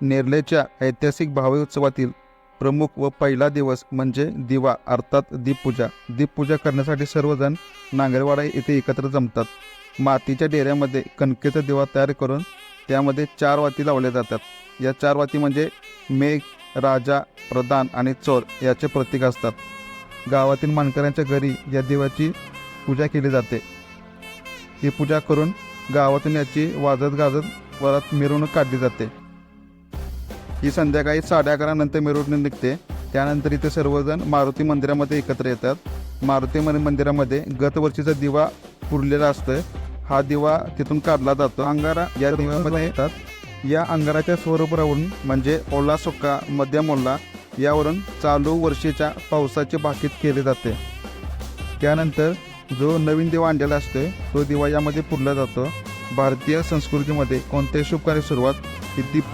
नेरलेच्या ऐतिहासिक भावे उत्सवातील प्रमुख व पहिला दिवस म्हणजे दिवा अर्थात दीपपूजा. दीपपूजा करण्यासाठी सर्वजण नांगरवाडा येथे एकत्र जमतात. मातीच्या डेऱ्यामध्ये कणकेचा दिवा तयार करून त्यामध्ये चार वाती लावल्या जातात. या चार वाती म्हणजे मेघ राजा प्रधान आणि चोर याचे प्रतीक असतात. गावातील मानकऱ्यांच्या घरी या देवाची पूजा केली जाते. ही पूजा करून गावातून याची वाजत गाजत वरात मिरवणूक काढली जाते. ही संध्याकाळी साडे अकरा नंतर मिरवणूक निघते. त्यानंतर इथे सर्वजण मारुती मंदिरामध्ये एकत्र येतात. मारुती मंदिरामध्ये गत वर्षीचा दिवा पुरलेला असतोय. हा दिवा तिथून काढला जातो. अंगारा या दिव्यामध्ये येतात. या अंगाराच्या स्वरूपावरून म्हणजे ओला सुक्का मध्यम ओला यावरून चालू वर्षीच्या पावसाचे भाकीत केले जाते. त्यानंतर जो नवीन दिवा आणलेला असतो तो दिवा यामध्ये पुरला जातो. भारतीय संस्कृतीमध्ये कोणत्याही शुभ कार्य सुरुवात ही दीप